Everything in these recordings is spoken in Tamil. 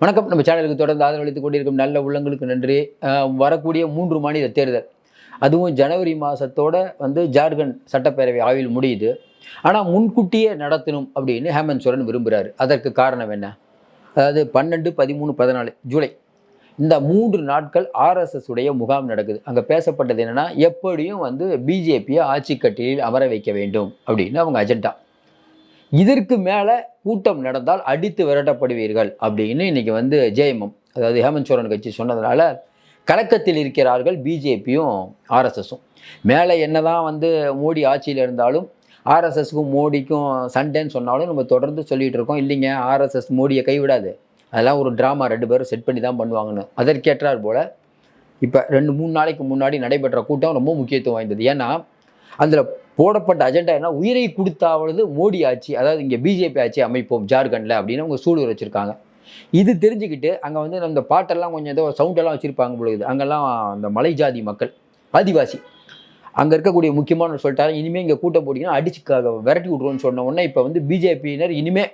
வணக்கம். நம்ம சேனலுக்கு தொடர்ந்து ஆதரவளித்துக் கொண்டிருக்கும் நல்ல உள்ளங்களுக்கு நன்றி. வரக்கூடிய மூன்று மாநில தேர்தல். அதுவும் ஜனவரி மாதத்தோட வந்து ஜார்க்கண்ட் சட்டப்பேரவை ஆய்வில் முடியுது. ஆனால் முன்கூட்டியே நடத்தணும் அப்படின்னு ஹேமந்த் சோரன் விரும்புகிறாரு அதற்கு காரணம் என்ன? அதாவது பன்னெண்டு பதிமூணு பதினாலு ஜூலை. இந்த மூன்று நாட்கள் ஆர்எஸ்எஸ் உடைய முகாம் நடக்குது. அங்கே பேசப்பட்டது என்னென்னா எப்படியும் வந்து பிஜேபியை ஆட்சி கட்டியில் அமர வைக்க வேண்டும் அப்படின்னு அவங்க அஜெண்டா. இதற்கு மேலே கூட்டம் நடந்தால் அடித்து விரட்டப்படுவீர்கள் அப்படின்னு இன்றைக்கி வந்து ஜெயமம் அதாவது ஹேமந்த் சோரன் கட்சி சொன்னதுனால கலக்கத்தில் இருக்கிறார்கள் பிஜேபியும் ஆர்எஸ்எஸும். மேலே என்னதான் வந்து மோடி ஆட்சியில் இருந்தாலும் ஆர்எஸ்எஸ்க்கும் மோடிக்கும் சண்டைன்னு சொன்னாலும் நம்ம தொடர்ந்து சொல்லிகிட்டு இருக்கோம். இல்லைங்க ஆர்எஸ்எஸ் மோடியை கைவிடாது. அதெல்லாம் ஒரு ட்ராமா ரெண்டு பேரும் செட் பண்ணி தான் பண்ணுவாங்கன்னு. அதற்கேற்றார் போல் இப்போ ரெண்டு மூணு நாளைக்கு முன்னாடி நடைபெற்ற கூட்டம் ரொம்ப முக்கியத்துவம் வாய்ந்தது. ஏன்னா அதில் போடப்பட்ட அஜெண்டா என்ன? உயிரை கொடுத்தாவது மோடி ஆட்சி அதாவது இங்கே பிஜேபி ஆட்சி அமைப்போம் ஜார்க்கண்டில் அப்படின்னு அவங்க சூடு வச்சுருக்காங்க இது தெரிஞ்சுக்கிட்டு அங்கே வந்து அந்த பாட்டெல்லாம் கொஞ்சம் ஏதோ சவுண்டெல்லாம் வச்சுருப்பாங்க பொழுது அங்கெல்லாம் அந்த மலை ஜாதி மக்கள் ஆதிவாசி. அங்கே இருக்கக்கூடிய முக்கியமான சொல்லிட்டாரு இனிமேல் இங்கே கூட்டம் போட்டிங்கன்னா அடிச்சு விரட்டி விட்ருவோன்னு சொன்ன உடனே இப்போ வந்து பிஜேபியினர் இனிமே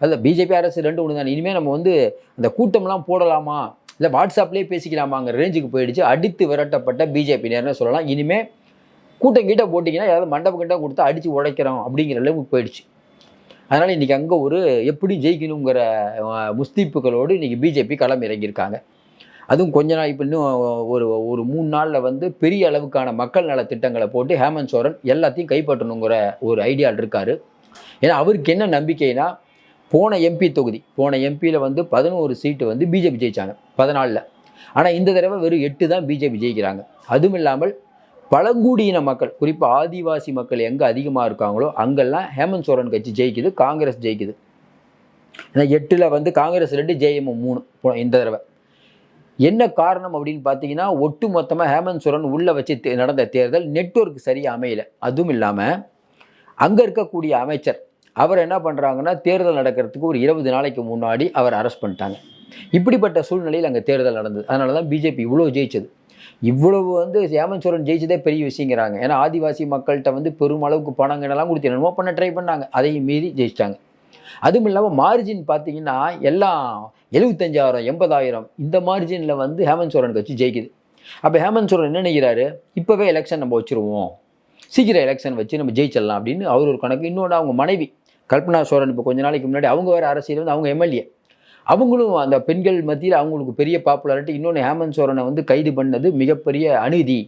அதில் பிஜேபி அரசு ரெண்டு ஒன்று தான். இனிமேல் நம்ம வந்து அந்த கூட்டம்லாம் போடலாமா? இல்லை வாட்ஸ்அப்லேயே பேசிக்கலாமாங்கிற ரேஞ்சுக்கு போயிடுச்சு. அடித்து விரட்டப்பட்ட பிஜேபியினர்னு சொல்லலாம். இனிமேல் கூட்டம் கீட்ட போட்டிங்கன்னா ஏதாவது மண்டபம் கிட்ட கொடுத்து அடித்து உடைக்கிறோம் அப்படிங்கிற அளவுக்கு போயிடுச்சு. அதனால் இன்றைக்கி அங்கே ஒரு எப்படி ஜெயிக்கணுங்கிற முஸ்தீப்புகளோடு இன்றைக்கி பிஜேபி களம் இறங்கியிருக்காங்க அதுவும் கொஞ்ச நாள் இப்போ இன்னும் ஒரு ஒரு மூணு நாளில் வந்து பெரிய அளவுக்கான மக்கள் நல திட்டங்களை போட்டு ஹேமந்த் சோரன் எல்லாத்தையும் கைப்பற்றணுங்கிற ஒரு ஐடியாவில் இருக்கார். ஏன்னா அவருக்கு என்ன நம்பிக்கைனா போன எம்பி தொகுதி போன எம்பியில் வந்து பதினோரு சீட்டு வந்து பிஜேபி ஜெயிச்சாங்க பதினாலில். ஆனால் இந்த தடவை வெறும் எட்டு தான் பிஜேபி ஜெயிக்கிறாங்க. அதுவும் இல்லாமல் பழங்குடியின மக்கள் குறிப்பாக ஆதிவாசி மக்கள் எங்கே அதிகமாக இருக்காங்களோ அங்கெல்லாம் ஹேமந்த் சோரன் கட்சி ஜெயிக்குது காங்கிரஸ் ஜெயிக்குது. ஏன்னா எட்டில் வந்து காங்கிரஸ் ரெண்டு ஜேஎம் மூணு போ- இந்த தடவை. என்ன காரணம் அப்படின்னு பார்த்தீங்கன்னா ஒட்டு மொத்தமாக ஹேமந்த் சோரன் உள்ளே வச்சு நடந்த தேர்தல் நெட்வொர்க் சரியாக அமையல. அதுவும் இல்லாமல் அங்கே இருக்கக்கூடிய அமைச்சர் அவர் என்ன பண்ணுறாங்கன்னா தேர்தல் நடக்கிறதுக்கு ஒரு இருபது நாளைக்கு முன்னாடி அவர் அரெஸ்ட் பண்ணிட்டாங்க. இப்படிப்பட்ட சூழ்நிலையில் அங்கே தேர்தல் நடந்தது. அதனால தான் பிஜேபி இவ்வளோ ஜெயிச்சது. இவ்வளவு வந்து ஹேமந்த் சோரன் ஜெயிச்சதே பெரிய விஷயங்கிறாங்க. ஏன்னா ஆதிவாசி மக்கள்கிட்ட வந்து பெருமளவுக்கு பணங்கள்லாம் கொடுத்து என்னமோ பண்ண ட்ரை பண்ணாங்க. அதையும் மீறி ஜெயிச்சிட்டாங்க. அதுவும் இல்லாமல் மார்ஜின் பார்த்தீங்கன்னா எல்லாம் எழுபத்தஞ்சாயிரம் எண்பதாயிரம் இந்த மார்ஜினில் வந்து ஹேமந்த் சோரனுக்கு வச்சு ஜெயிக்குது. அப்போ ஹேமந்த் சோரன் என்ன நினைக்கிறாரு? இப்போவே எலெக்ஷன் நம்ம வச்சுருவோம். சீக்கிரம் எலெக்ஷன் வச்சு நம்ம ஜெயிச்சிடலாம் அப்படின்னு அவர் ஒரு கணக்கு. இன்னொன்று அவங்க மனைவி கல்பனா சோரன் இப்போ கொஞ்ச நாளைக்கு முன்னாடி அவங்க வேறு அரசியல் வந்து அவங்க எம்எல்ஏ அவங்களும் அந்த பெண்கள் மத்தியில் அவங்களுக்கு பெரிய பாப்புலாரிட்டி இன்னொன்று ஹேமந்த் சோரனை வந்து கைது பண்ணது மிகப்பெரிய அநீதி.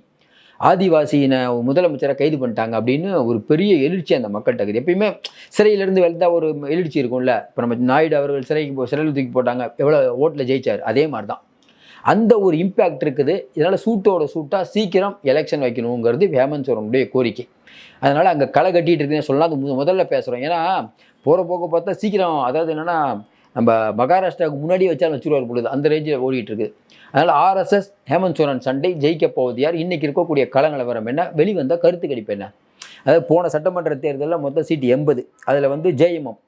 ஆதிவாசியினை முதலமைச்சராக கைது பண்ணிட்டாங்க அப்படின்னு ஒரு பெரிய எழுச்சி அந்த மக்கள்கிட்ட இருக்குது. எப்பயுமே சிறையிலேருந்து வெளுத்தா ஒரு எழுச்சி இருக்கும்ல. இப்போ நம்ம நாயுடு அவர்கள் சிறைக்கு போ சிறையில் தூக்கி போட்டாங்க. எவ்வளோ ஓட்டில் ஜெயிச்சார்? அதே மாதிரி தான் அந்த ஒரு இம்பேக்ட் இருக்குது. இதனால் சூட்டோட சூட்டாக சீக்கிரம் எலெக்ஷன் வைக்கணுங்கிறது ஹேமந்த் சோரனுடைய கோரிக்கை. அதனால் அங்கே களை கட்டிகிட்டு இருக்குன்னு சொல்லலாம். அது முதல்ல பேசுகிறோம் ஏன்னா போகிற போக்க பார்த்தா சீக்கிரம் அதாவது என்னென்னா நம்ம மகாராஷ்டிராவுக்கு முன்னாடியே வச்சாலும் வச்சுருவார் பொழுது அந்த ரேஞ்சில் ஓடிட்டு இருக்குது அதனால் ஆர்எஸ்எஸ் ஹேமந்த் சோரன் சண்டை ஜெயிக்க போவது யார்? இன்றைக்கி இருக்கக்கூடிய கள நிலவரம் என்ன? வெளிவந்த கருத்து கணிப்பு என்ன? அதாவது போன சட்டமன்ற தேர்தலில் மொத்தம் சீட்டு எண்பது. அதில் வந்து ஜேஎம்எம்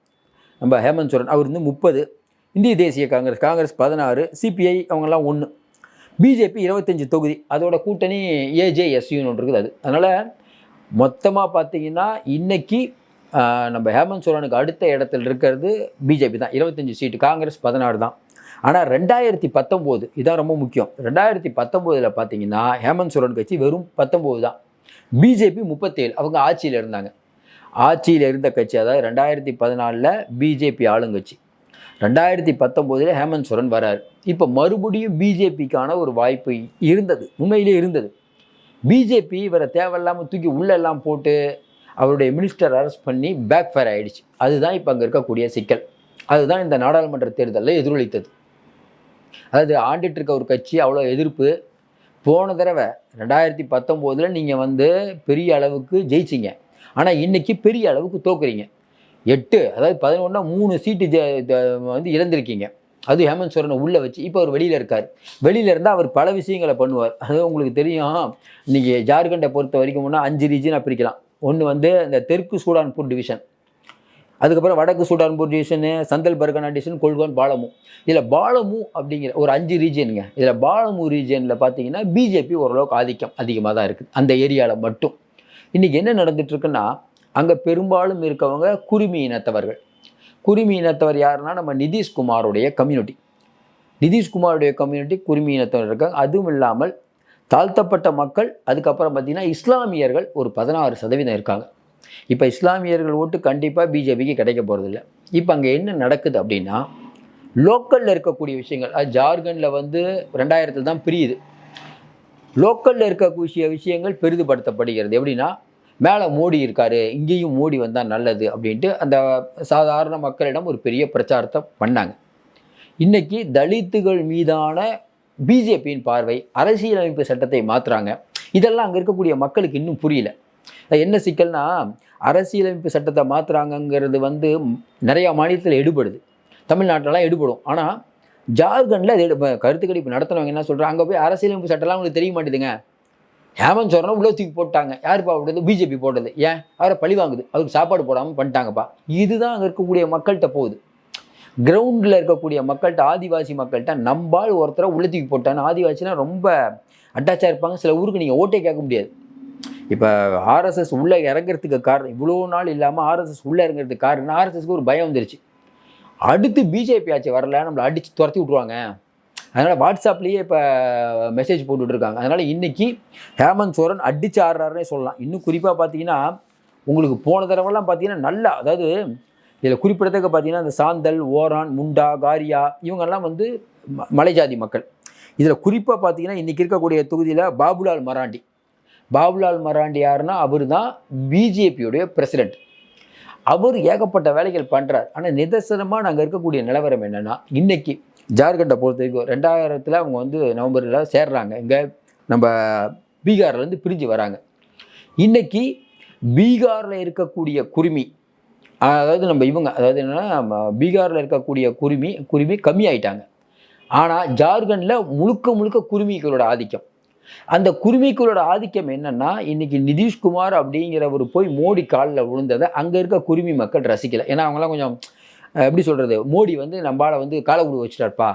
நம்ம ஹேமந்த் சோரன் அவர் வந்து முப்பது. இந்திய தேசிய காங்கிரஸ் காங்கிரஸ் பதினாறு சிபிஐ அவங்கெல்லாம் ஒன்று பிஜேபி இருபத்தஞ்சி தொகுதி. அதோட கூட்டணி ஏஜேஎஸ்யூன்னு ஒன்று இருக்குது அது. அதனால் மொத்தமாக பார்த்தீங்கன்னா இன்றைக்கி நம்ம ஹேமந்த் சோரனுக்கு அடுத்த இடத்துல இருக்கிறது பிஜேபி தான். இருபத்தஞ்சி சீட்டு காங்கிரஸ் பதினாறு தான். ஆனால் ரெண்டாயிரத்தி பத்தொம்போது இதான் ரொம்ப முக்கியம். ரெண்டாயிரத்தி பத்தொம்போதில் பார்த்தீங்கன்னா ஹேமந்த் சோரன் கட்சி வெறும் பத்தொம்போது தான். பிஜேபி முப்பத்தேழு அவங்க ஆட்சியில் இருந்தாங்க. ஆட்சியில் இருந்த கட்சி அதாவது ரெண்டாயிரத்தி பதினாலில் பிஜேபி ஆளுங்கட்சி. ரெண்டாயிரத்தி பத்தொம்போதில் ஹேமந்த் சோரன் வராரு. இப்போ மறுபடியும் பிஜேபிக்கான ஒரு வாய்ப்பு இருந்தது உண்மையிலே இருந்தது. பிஜேபி இவரை தேவையில்லாமல் தூக்கி உள்ளெல்லாம் போட்டு அவருடைய மினிஸ்டர் அரெஸ்ட் பண்ணி பேக் ஃபயர் ஆகிடுச்சு அதுதான் இப்போ அங்கே இருக்கக்கூடிய சிக்கல். அதுதான் இந்த நாடாளுமன்ற தேர்தலில் எதிரொலித்தது. அதாவது ஆண்டுட்டு இருக்க ஒரு கட்சி அவ்வளோ எதிர்ப்பு. போன தடவை ரெண்டாயிரத்தி பத்தொம்போதில் நீங்கள் வந்து பெரிய அளவுக்கு ஜெயிச்சிங்க. ஆனால் இன்னைக்கு பெரிய அளவுக்கு தோக்குறீங்க. எட்டு அதாவது பதினொன்னா மூணு சீட்டு வந்து இழந்திருக்கீங்க. அது ஹேமந்த் சோரனை உள்ளே வச்சு இப்போ அவர் வெளியில் இருக்கார். வெளியில் இருந்தால் அவர் பல விஷயங்களை பண்ணுவார். அது உங்களுக்கு தெரியும். இன்றைக்கி ஜார்க்கண்டை பொறுத்த வரைக்கும் முன்னா அஞ்சு ரீஜனாக பிரிக்கலாம். ஒன்று வந்து இந்த தெற்கு சூடான்பூர் டிவிஷன் அதுக்கப்புறம் வடக்கு சூடான்பூர் டிவிஷனு சந்தல் பர்கனா டிவிஷன் கொள்கோன் பாலமு. இதில் பாலமு அப்படிங்கிற ஒரு அஞ்சு ரீஜியனுங்க இதில் பாலமு ரீஜனில் பார்த்தீங்கன்னா பிஜேபி ஓரளவுக்கு ஆதிக்கம் அதிகமாக தான் இருக்குது அந்த ஏரியாவில் மட்டும். இன்றைக்கி என்ன நடந்துட்டுருக்குன்னா அங்கே பெரும்பாலும் இருக்கவங்க குருமி இனத்தவர்கள். குருமி இனத்தவர் யாருன்னா நம்ம நிதிஷ்குமாருடைய கம்யூனிட்டி நிதிஷ்குமாருடைய கம்யூனிட்டி குருமி இனத்தவர் இருக்காங்க. அதுவும் இல்லாமல் தாழ்த்தப்பட்ட மக்கள் அதுக்கப்புறம் பார்த்திங்கன்னா இஸ்லாமியர்கள் ஒரு பதினாறு சதவீதம் இருக்காங்க. இப்போ இஸ்லாமியர்கள் ஓட்டு கண்டிப்பாக பிஜேபிக்கு கிடைக்க போகிறதில்ல இப்போ அங்கே என்ன நடக்குது அப்படின்னா லோக்கலில் இருக்கக்கூடிய விஷயங்கள் அது ஜார்க்கண்டில் வந்து ரெண்டாயிரத்தில் தான் பிரியுது. லோக்கலில் இருக்கக்கூடிய விஷயங்கள் பெரிதுபடுத்தப்படுகிறது. எப்படின்னா மேலே மோடி இருக்காரு இங்கேயும் மோடி வந்தால் நல்லது அப்படின்ட்டு அந்த சாதாரண மக்களிடம் ஒரு பெரிய பிரச்சாரத்தை பண்ணாங்க. இன்றைக்கி தலித்துகள் மீதான பிஜேபியின் பார்வை அரசியலமைப்பு சட்டத்தை மாற்றுறாங்க இதெல்லாம் அங்கே இருக்கக்கூடிய மக்களுக்கு இன்னும் புரியல. என்ன சிக்கல்னா அரசியலமைப்பு சட்டத்தை மாற்றுறாங்கங்கிறது வந்து நிறையா மாநிலத்தில் எடுபடுது. தமிழ்நாட்டிலலாம் எடுபடும். ஆனால் ஜார்க்கண்டில் அது எடு- கருத்து கணிப்பு என்ன சொல்கிறாங்க அங்கே போய் அரசியலமைப்பு சட்டம்லாம் உங்களுக்கு தெரிய மாட்டேதுங்க. ஹேமந்த் சோரனை உள்ள தூக்கி போட்டாங்க. யாருப்பா போட்டது? பிஜேபி போட்டது. ஏன்? அவரை பழி வாங்குது. அவருக்கு சாப்பாடு போடாமல் பண்ணிட்டாங்கப்பா. இதுதான் அங்கே இருக்கக்கூடிய மக்கள்கிட்ட போகுது. கிரவுண்டில் இருக்கக்கூடிய மக்கள்கிட்ட ஆதிவாசி மக்கள்கிட்ட நம்பால் ஒருத்தரை உள்ள தூக்கி போட்டான்னு ஆதிவாசினா ரொம்ப அட்டாச்சாக இருப்பாங்க. சில ஊருக்கு நீங்கள் ஓட்டே கேட்க முடியாது. இப்போ ஆர்எஸ்எஸ் உள்ளே இறங்குறதுக்கு காரணம் இவ்வளோ நாள் இல்லாமல் ஆர்எஸ்எஸ் உள்ளே இறங்குறதுக்கு காரணம் ஆர்எஸ்எஸ்க்கு ஒரு பயம் வந்துருச்சு. அடுத்து பிஜேபி ஆட்சி வரல நம்மளை அடித்து துரத்தி விட்ருவாங்க அதனால் வாட்ஸ்அப்லேயே இப்போ மெசேஜ் போட்டுட்ருக்காங்க அதனால் இன்னைக்கு ஹேமந்த் சோரன் அடிச்சு ஆடுறாருன்னே சொல்லலாம். இன்னும் குறிப்பாக பார்த்தீங்கன்னா உங்களுக்கு போன தடவைலாம் பார்த்தீங்கன்னா நல்லா அதாவது இதில் குறிப்பிடத்தக்க பார்த்தீங்கன்னா இந்த சாந்தல் ஓரான் முண்டா காரியா இவங்கெல்லாம் வந்து ம- மலைஜாதி மக்கள். இதில் குறிப்பாக பார்த்தீங்கன்னா இன்றைக்கி இருக்கக்கூடிய தொகுதியில் பாபுலால் மராண்டி. பாபுலால் மராண்டி யாருன்னா அவர் தான் பிஜேபியுடைய பிரசிடெண்ட் அவர் ஏகப்பட்ட வேலைகள் பண்ணுறார் ஆனால் நிதர்சனமாக நாங்கள் இருக்கக்கூடிய நிலவரம் என்னென்னா இன்றைக்கி ஜார்க்கண்டை பொறுத்த வரைக்கும் ரெண்டாயிரத்தில் அவங்க வந்து நவம்பரில் சேர்றாங்க. இங்கே நம்ம பீகார்லேருந்து பிரிஞ்சு வராங்க. இன்றைக்கி பீகாரில் இருக்கக்கூடிய குருமி அதாவது நம்ம இவங்க அதாவது என்னென்னா பீகாரில் இருக்கக்கூடிய குருமி குருமி கம்மியாயிட்டாங்க. ஆனால் ஜார்க்கண்டில் முழுக்க முழுக்க குருமிகளோட ஆதிக்கம். அந்த குருமிகளோட ஆதிக்கம் என்னன்னா இன்னைக்கு நிதிஷ்குமார் அப்படிங்கிறவர் போய் மோடி காலில் விழுந்ததை அங்கே இருக்க குருமி மக்கள் ரசிக்கலை. ஏன்னா அவங்களாம் கொஞ்சம் எப்படி சொல்கிறது மோடி வந்து நம்மளால வந்து காலை உழுவ வச்சுட்டார்ப்பா.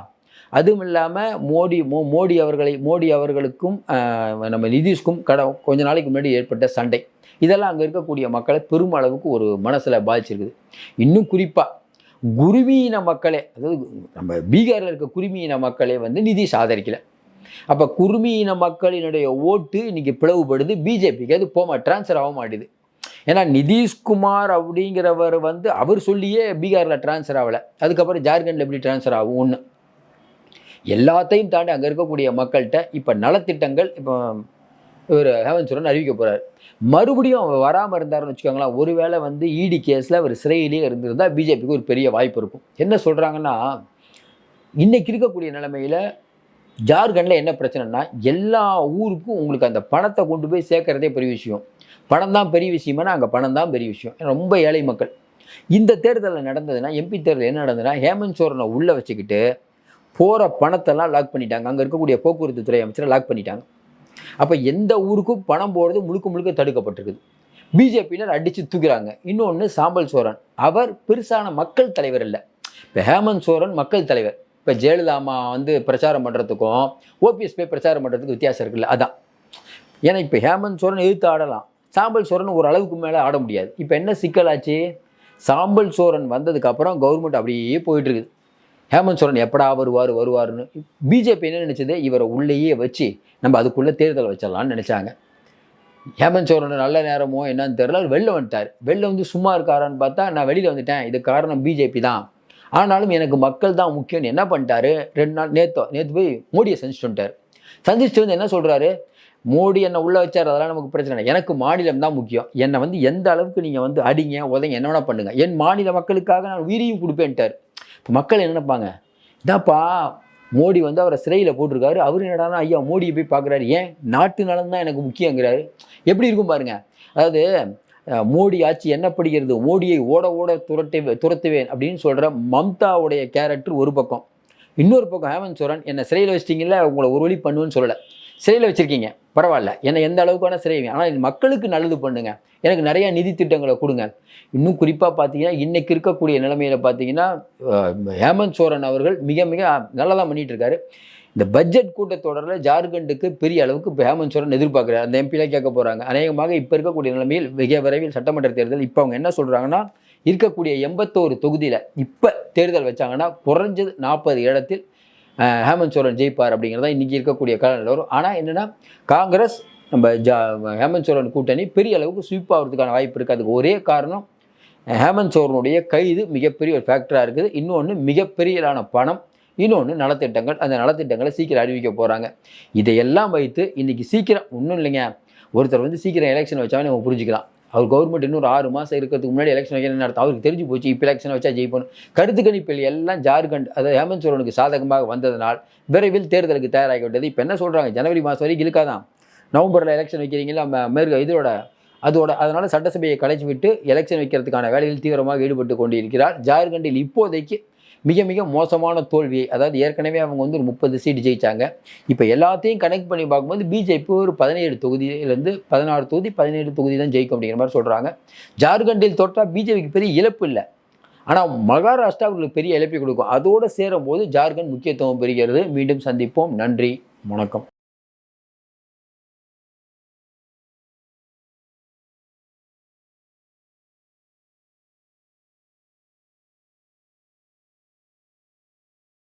அதுவும் இல்லாமல் மோடி மோ மோடி அவர்களை மோடி அவர்களுக்கும் நம்ம நிதிஷ்கும் கட கொஞ்ச நாளைக்கு முன்னாடி ஏற்பட்ட சண்டை. இதெல்லாம் அங்கே இருக்கக்கூடிய மக்களை பெருமளவுக்கு ஒரு மனசில் பாதிச்சிருக்குது. இன்னும் குறிப்பாக குருமீன மக்களே அதாவது நம்ம பீகாரில் இருக்க குருமீன மக்களே வந்து நிதிஷ் ஆதரிக்கல அப்போ குருமீன மக்களினுடைய ஓட்டு இன்னைக்கு பிளவுபடுது பிஜேபிக்கு அது போக ட்ரான்ஸ்ஃபர் ஆக மாட்டேது. ஏன்னா நிதிஷ்குமார் அப்படிங்கிறவர் வந்து அவர் சொல்லியே பீகாரில் ட்ரான்ஸ்ஃபர் ஆகலை. அதுக்கப்புறம் ஜார்க்கண்டில் எப்படி ட்ரான்ஸ்ஃபர் ஆகும் ஒன்று எல்லாத்தையும் தாண்டி அங்கே இருக்கக்கூடிய மக்கள்கிட்ட இப்போ நலத்திட்டங்கள் இப்போ இவர் ஹேமந்த் சோரன் அறிவிக்க போகிறார் மறுபடியும் அவர் வராமல் இருந்தாருன்னு வச்சுக்கோங்களேன் ஒருவேளை வந்து இடி கேஸில் அவர் சிறையிலேயே இருந்திருந்தால் பிஜேபிக்கு ஒரு பெரிய வாய்ப்பு இருக்கும். என்ன சொல்கிறாங்கன்னா இன்னைக்கு இருக்கக்கூடிய நிலைமையில் ஜார்க்கண்டில் என்ன பிரச்சனைனா எல்லா ஊருக்கும் உங்களுக்கு அந்த பணத்தை கொண்டு போய் சேர்க்கறதே பெரிய விஷயம். பணம் தான் பெரிய விஷயமானா அங்கே பணம் தான் பெரிய விஷயம். ரொம்ப ஏழை மக்கள். இந்த தேர்தலில் நடந்ததுன்னா எம்பி தேர்தல் என்ன நடந்ததுன்னா ஹேமந்த் சோரனை உள்ளே வச்சுக்கிட்டு போகிற பணத்தெல்லாம் லாக் பண்ணிட்டாங்க. அங்கே இருக்கக்கூடிய போக்குவரத்து துறை அமைச்சரை லாக் பண்ணிட்டாங்க. அப்போ எந்த ஊருக்கும் பணம் போகிறது முழுக்க முழுக்க தடுக்கப்பட்டிருக்குது. பிஜேபியினர் அடித்து தூக்கிறாங்க. இன்னொன்று சாம்பல் சோரன். அவர் பெருசான மக்கள் தலைவர் இல்லை. இப்போ ஹேமந்த் சோரன் மக்கள் தலைவர். இப்போ ஜெயலலிதா அம்மா வந்து பிரச்சாரம் பண்ணுறதுக்கும் ஓபிஎஸ் போய் பிரச்சாரம் பண்ணுறதுக்கு வித்தியாசம் இருக்குல்ல அதான். ஏன்னா இப்போ ஹேமந்த் சோரன் எதிர்த்து ஆடலாம். சாம்பல் சோரன் ஒரு அளவுக்கு மேலே ஆட முடியாது. இப்போ என்ன சிக்கலாச்சு? சாம்பல் சோரன் வந்ததுக்கப்புறம் கவர்மெண்ட் அப்படியே போயிட்டுருக்குது ஹேமந்த் சோரன் எப்படா வருவார் வருவார்னு பிஜேபி என்ன நினச்சது? இவரை உள்ளேயே வச்சு நம்ம அதுக்குள்ளே தேர்தல் வச்சிடலாம்னு நினச்சாங்க. ஹேமந்த் சோரன் நல்ல நேரமோ என்னன்னு தெரியல. அவர் வெளில வந்துட்டார். வெளில வந்து சும்மா இருக்காரான்னு பார்த்தா நான் வெளியில் வந்துட்டேன். இது காரணம் பிஜேபி தான். ஆனாலும் எனக்கு மக்கள் தான் முக்கியம்னு என்ன பண்ணிட்டாரு? ரெண்டு நாள் நேற்று நேற்று போய் மோடியை சந்திச்சுட்டு வந்துட்டார். சந்திச்சுட்டு வந்து என்ன சொல்கிறாரு மோடி என்னை உள்ளே வச்சார் அதெல்லாம் நமக்கு பிரச்சனை இல்லை. எனக்கு மாநிலம் தான் முக்கியம். என்னை வந்து எந்த அளவுக்கு நீங்கள் வந்து அடிங்க உதங்க என்ன வேணால் பண்ணுங்கள் என் மாநில மக்களுக்காக நான் உயிரையும் கொடுப்பேன்ட்டார். இப்போ மக்கள் என்ன நினைப்பாங்க? இதாப்பா மோடி வந்து அவரை சிறையில் போட்டிருக்காரு. அவர் என்னடானா ஐயா மோடியை போய் பார்க்குறாரு. ஏன்? நாட்டு நலன் தான் எனக்கு முக்கியங்கிறாரு. எப்படி இருக்கும் பாருங்க? அதாவது மோடி ஆட்சி என்னப்படுகிறது மோடியை ஓட ஓட துரட்டு துரத்துவேன் அப்படின்னு சொல்கிற மம்தாவுடைய கேரக்டர் ஒரு பக்கம். இன்னொரு பக்கம் ஹேமந்த் சோரன் என்னை சிறையில் வச்சிட்டிங்கல்ல உங்களை ஒரு வழி பண்ணுவேன்னு சொல்லலை. சிறையில் வச்சுருக்கீங்க. பரவாயில்ல. என்னை எந்த அளவுக்கான சிறை ஆனால் மக்களுக்கு நல்லது பண்ணுங்க. எனக்கு நிறையா நிதி திட்டங்களை கொடுங்க. இன்னும் குறிப்பாக பார்த்தீங்கன்னா இன்றைக்கி இருக்கக்கூடிய நிலைமையில் பார்த்தீங்கன்னா ஹேமந்த் சோரன் அவர்கள் மிக மிக நல்லா தான் பண்ணிட்டு இருக்காரு. இந்த பட்ஜெட் கூட்டத்தொடரில் ஜார்க்கண்டுக்கு பெரிய அளவுக்கு இப்போ ஹேமந்த் சோரன் எதிர்பார்க்குறாரு. அந்த எம்பியில் கேட்க போகிறாங்க அநேகமாக இப்போ இருக்கக்கூடிய நிலைமையில் மிக விரைவில் சட்டமன்ற தேர்தல் இப்போ அவங்க என்ன சொல்கிறாங்கன்னா இருக்கக்கூடிய எண்பத்தோரு தொகுதியில் இப்போ தேர்தல் வச்சாங்கன்னா குறைஞ்சது நாற்பது இடத்தில் ஹேமந்த் சோரன் ஜெயிப்பார் அப்படிங்கிறது தான் இன்றைக்கி இருக்கக்கூடிய கால வரும். ஆனால் என்னென்னா காங்கிரஸ் நம்ம ஜா ஹேமந்த் சோரன் கூட்டணி பெரிய அளவுக்கு ஸ்வீப் ஆகிறதுக்கான வாய்ப்பு இருக்குது அதுக்கு ஒரே காரணம் ஹேமந்த் சோரனுடைய கைது மிகப்பெரிய ஒரு ஃபேக்டராக இருக்குது. இன்னொன்று மிகப்பெரியலான பணம் இன்னொன்று நலத்திட்டங்கள். அந்த நலத்திட்டங்களை சீக்கிரம் அறிவிக்க போகிறாங்க இதையெல்லாம் வைத்து இன்றைக்கி சீக்கிரம் ஒன்றும் இல்லைங்க ஒருத்தர் வந்து சீக்கிரம் எலெக்ஷன் வச்சாவே நம்ம புரிஞ்சுக்கலாம். அவர் கவர்மெண்ட் இன்னொரு ஆறு மாதம் இருக்கிறதுக்கு முன்னாடி எலெக்ஷன் வைக்க நடத்தும்? அவருக்கு தெரிஞ்சு போச்சு இப்போ எலெக்ஷன் வச்சா ஜெயிப்பணும் கருத்து கணிப்பில் எல்லாம் ஜார்க்கண்ட் அதாவது ஹேமந்த் சோரனுக்கு சாதகமாக வந்ததனால் விரைவில் தேர்தலுக்கு தயாராகிவிட்டது இப்போ என்ன சொல்கிறாங்க ஜனவரி மாதம் வரைக்கும் இழுக்காதான் நவம்பரில் எலெக்ஷன் வைக்கிறீங்களா? நம்ம மேற்கு இதோட அதோட அதனால் சட்டசபையை கலைச்சு விட்டு எலெக்ஷன் வைக்கிறதுக்கான வேலையில் தீவிரமாக ஈடுபட்டு கொண்டிருக்கிறார் ஜார்க்கண்டில் இப்போதைக்கு மிக மிக மோசமான தோல்வியை அதாவது ஏற்கனவே அவங்க வந்து ஒரு முப்பது சீட் ஜெயித்தாங்க இப்போ எல்லாத்தையும் கனெக்ட் பண்ணி பார்க்கும்போது பிஜேபி ஒரு பதினேழு தொகுதியிலேருந்து பதினாறு தொகுதி பதினேழு தொகுதி தான் ஜெயிக்கும் அப்படிங்கிற மாதிரி சொல்கிறாங்க ஜார்க்கண்டில் தோற்றா பிஜேபிக்கு பெரிய இழப்பு இல்லை. ஆனால் மகாராஷ்டிரா அவர்களுக்கு பெரிய இழப்பை கொடுக்கும். அதோடு சேரும்போது ஜார்க்கண்ட் முக்கியத்துவம் பெறுகிறது. மீண்டும் சந்திப்போம். நன்றி. வணக்கம்.